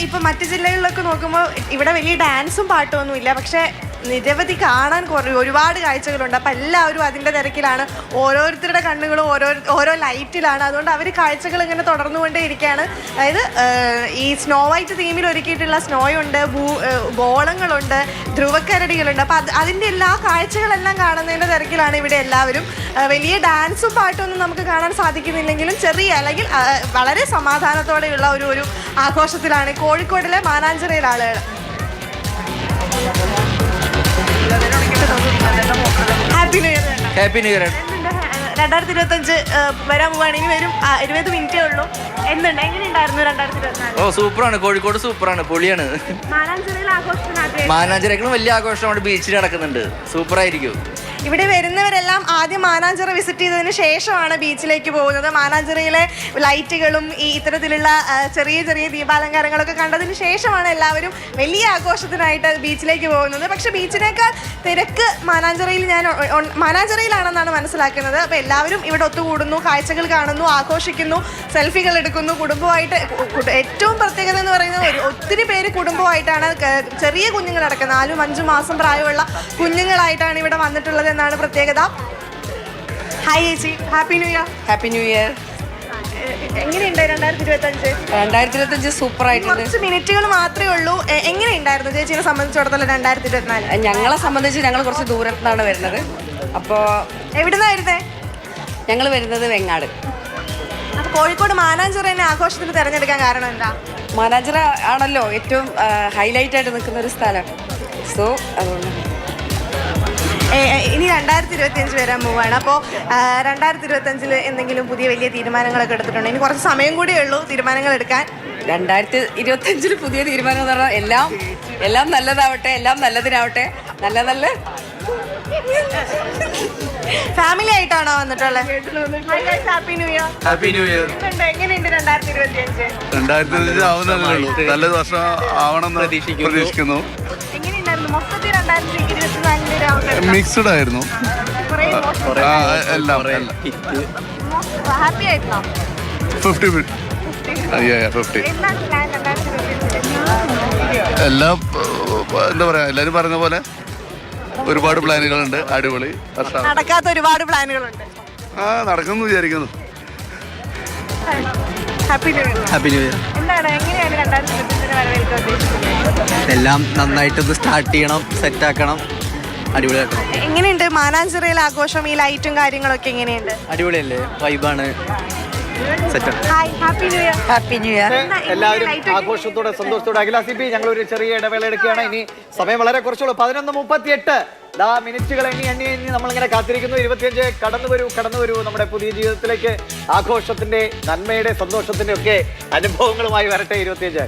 ഇപ്പൊ മറ്റു ജില്ലകളിലൊക്കെ നോക്കുമ്പോൾ ഇവിടെ വലിയ ഡാൻസും പാട്ടും ഒന്നും ഇല്ല പക്ഷെ നിരവധി കാണാൻ കുറേ ഒരുപാട് കാഴ്ചകളുണ്ട്. അപ്പം എല്ലാവരും അതിന്റെ തിരക്കിലാണ്. ഓരോരുത്തരുടെ കണ്ണുകളും ഓരോ ഓരോ ലൈറ്റിലാണ്. അതുകൊണ്ട് അവർ കാഴ്ചകൾ ഇങ്ങനെ തുടർന്നുകൊണ്ടേ ഇരിക്കുകയാണ് അതായത് ഈ സ്നോ വൈറ്റ് തീമിൽ ഒരുക്കിയിട്ടുള്ള സ്നോയുണ്ട് ഭൂ ഗോളങ്ങളുണ്ട് ധ്രുവക്കരടികളുണ്ട്. അപ്പം അത് അതിന്റെ എല്ലാ കാഴ്ചകളെല്ലാം കാണുന്നതിന്റെ തിരക്കിലാണ് ഇവിടെ എല്ലാവരും. വലിയ ഡാൻസും പാട്ടൊന്നും നമുക്ക് കാണാൻ സാധിക്കുന്നില്ലെങ്കിലും ചെറിയ അല്ലെങ്കിൽ വളരെ സമാധാനത്തോടെയുള്ള ഒരു ഒരു ആഘോഷത്തിലാണ് കോഴിക്കോടിലെ മാനാഞ്ചിറയിലെ ആളുകൾ. ഹാപ്പി ന്യൂ ഇയർ രണ്ടായിരത്തി ഇരുപത്തഞ്ച് വരാൻ പോവാണ്. ഇനി വരും ഇരുപത് മിനിറ്റേ ഉള്ളൂ. എന്തുണ്ട്? എങ്ങനെയുണ്ടായിരുന്നു രണ്ടായിരത്തി ഇരുപത്തിനാല് ഓ സൂപ്പറാണ്. കോഴിക്കോട് സൂപ്പറാണ്. പൊളിയാണ്. മാനാഞ്ചിറയിൽ ആഘോഷം മാനാഞ്ചിറേക്കളും വലിയ ആഘോഷം അവിടെ ബീച്ചിൽ നടക്കുന്നുണ്ട്. സൂപ്പറായിരിക്കും. ഇവിടെ വരുന്നവരെല്ലാം ആദ്യം മാനാഞ്ചിറ വിസിറ്റ് ചെയ്തതിന് ശേഷമാണ് ബീച്ചിലേക്ക് പോകുന്നത്. മാനാഞ്ചിറയിലെ ലൈറ്റുകളും ഈ ഇത്തരത്തിലുള്ള ചെറിയ ചെറിയ ദീപാലങ്കാരങ്ങളൊക്കെ കണ്ടതിന് ശേഷമാണ് എല്ലാവരും വലിയ ആഘോഷത്തിനായിട്ട് ബീച്ചിലേക്ക് പോകുന്നത്. പക്ഷെ ബീച്ചിനേക്കാൾ തിരക്ക് മാനാഞ്ചിറയിൽ ഞാൻ മാനാഞ്ചിറയിലാണെന്നാണ് മനസ്സിലാക്കുന്നത്. അപ്പോൾ എല്ലാവരും ഇവിടെ ഒത്തുകൂടുന്നു കാഴ്ചകൾ കാണുന്നു ആഘോഷിക്കുന്നു സെൽഫികൾ എടുക്കുന്നു. കുടുംബമായിട്ട് ഏറ്റവും പ്രത്യേകത എന്ന് പറയുന്നത് ഒരു ഒത്തിരി പേര് കുടുംബമായിട്ടാണ് ചെറിയ കുഞ്ഞുങ്ങൾ കുഞ്ഞുങ്ങളടക്കം നാലും അഞ്ചും മാസം പ്രായമുള്ള കുഞ്ഞുങ്ങളായിട്ടാണ് ഇവിടെ വന്നിട്ടുള്ളത്. എന്നാണ് പ്രത്യേകത. ഹായ് ചേച്ചി. Happy new year happy new year എങ്ങനെയുണ്ട് രണ്ടായിരത്തി ഇരുപത്തി അഞ്ച് രണ്ടായിരത്തി സൂപ്പർ ആയിട്ടുണ്ട് കുറച്ച് മിനിറ്റുകൾ മാത്രമേ ഉള്ളൂ. എ- എങ്ങനെയുണ്ടായിരുന്നു ചേച്ചിനെ സംബന്ധിച്ചിടത്തോളം രണ്ടായിരത്തി ഇരുപത്തിനാല് ഞങ്ങളെ സംബന്ധിച്ച് ഞങ്ങൾ കുറച്ച് ദൂരത്താണ് വരുന്നത്. അപ്പോ എവിടുന്നാ വരുന്നേ ഞങ്ങൾ വരുന്നത് വെങ്ങാട്. അപ്പൊ കോഴിക്കോട് മാനാഞ്ചിറ എന്നെ ആഘോഷത്തിന് തിരഞ്ഞെടുക്കാൻ കാരണം എന്താ? മാനാഞ്ചിറ ആണല്ലോ ഏറ്റവും ഹൈലൈറ്റ് ആയിട്ട് നിൽക്കുന്ന ഒരു സ്ഥലം. സോ അതുകൊണ്ട് രണ്ടായിരത്തി ഇരുപത്തി അഞ്ച് വരാൻ പോവാണ് അപ്പോൾ രണ്ടായിരത്തി ഇരുപത്തി അഞ്ചിൽ എന്തെങ്കിലും പുതിയ വലിയ തീരുമാനങ്ങളൊക്കെ എടുത്തിട്ടുണ്ട്? ഇനി കുറച്ച് സമയം കൂടിയേ ഉള്ളൂ തീരുമാനങ്ങൾ എടുക്കാൻ. രണ്ടായിരത്തി ഇരുപത്തഞ്ചിൽ പുതിയ തീരുമാനം എന്ന് പറഞ്ഞാൽ എല്ലാം എല്ലാം നല്ലതാവട്ടെ എല്ലാം നല്ലതിനാവട്ടെ. നല്ല നല്ല. ഫാമിലി ആയിട്ടാണോ വന്നിട്ടുള്ളത് happy new year happy new year എങ്ങനെയുണ്ട് രണ്ടായിരത്തി ഇരുപത്തി അഞ്ച് രണ്ടായിരത്തി അഞ്ച് ആവുന്നതല്ലേ ഉള്ളൂ നല്ല വർഷം ആവണമെന്ന് പ്രതീക്ഷിക്കുന്നു. എങ്ങനെയുണ്ടായിരുന്നു? മൊത്തത്തിൽ രണ്ടായിരത്തി ഇരുപത്തിനാലിന്റെ ഒരു മിക്സ്ഡ് ആയിരുന്നു. ആ, എല്ലാം ഹാപ്പി ആയിരുന്നോ? ഫിഫ്റ്റി ഫിഫ്റ്റി എന്താണ് പ്ലാൻ രണ്ടായിരത്തി എല്ലാം ഏഹ്, എന്താ പറയാ എല്ലാരും പറഞ്ഞ പോലെ ഒരുപാട് പ്ലാനുകളുണ്ട്. അടിപൊളി. വർഷം നടക്കാത്ത ഒരുപാട് പ്ലാനുകളുണ്ട്. ആ നടക്കുന്നു വിചാരിക്കുന്നു. Happy new year happy new year എന്താണ് എങ്ങനെയാണ് രണ്ടായിരത്തി ഇരുപത്തിയഞ്ചിന് വരവേൽക്കാൻ ഉദ്ദേശിക്കുന്നത്? എല്ലാം നന്നായിട്ടൊന്ന് സ്റ്റാർട്ട് ചെയ്യണം സെറ്റ് ആക്കണം. അടിപൊളിയാക്കണം എങ്ങനെയുണ്ട്? മാനാഞ്ചിറയിലെ ആഘോഷം ഈ ലൈറ്റും കാര്യങ്ങളൊക്കെ എങ്ങനെയുണ്ട്? അടിപൊളിയല്ലേ? വൈബാണ്. Hi happy new year happy new year എല്ലാവരും ആഘോഷത്തോടെ സന്തോഷത്തോടെ. അഖില സി പി ഞങ്ങൾ ഒരു ചെറിയ ഇടവേള എടുക്കുകയാണ്. ഇനി സമയം വളരെ കുറച്ചുള്ളൂ. പതിനൊന്ന് മുപ്പത്തി എട്ട് ദാ മിനിറ്റുകൾ എണ്ണി എണ്ണി എണ്ണി നമ്മളിങ്ങനെ കാത്തിരിക്കുന്നു. ഇരുപത്തിയഞ്ച് കടന്നു വരൂ കടന്നു വരൂ. നമ്മുടെ പുതിയ ജീവിതത്തിലേക്ക് ആഘോഷത്തിന്റെ നന്മയുടെ സന്തോഷത്തിന്റെ ഒക്കെ അനുഭവങ്ങളുമായി വരട്ടെ. ഇരുപത്തിയഞ്ച്.